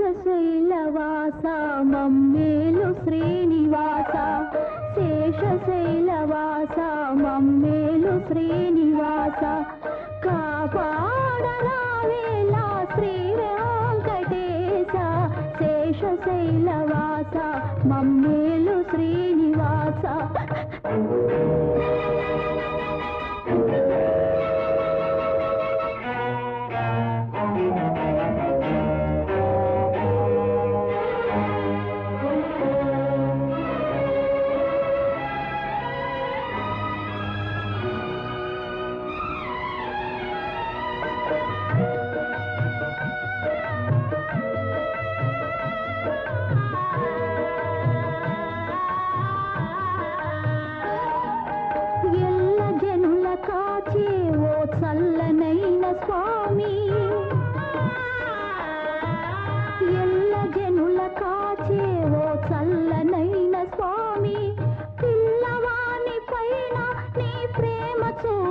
శేషశైలవాస మమ్మేలు శ్రీనివాస. శేషశైలవాస మమ్మేలు శ్రీనివాస. కాపాడరావేలా శ్రీ వెంకటేశ శేషశైలవాస మమ్మేలు శ్రీనివాస.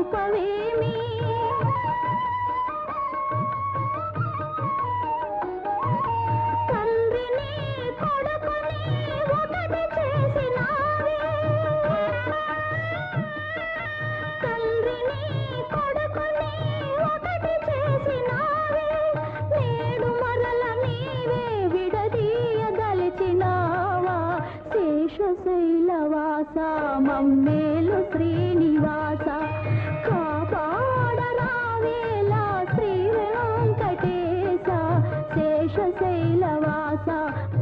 చూపవేమి తండ్రిని కొడుకుని ఒకటి చేసినావే. తండ్రిని కొడుకుని ఒకటి చేసినావే. నేడు మరల నీవే విడదీయదలిచినావా. శేషశైలవాస మమ్మేలు శ్రీనివాస. శ్రీనివాస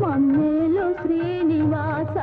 మమ్మేలు శ్రీనివాస.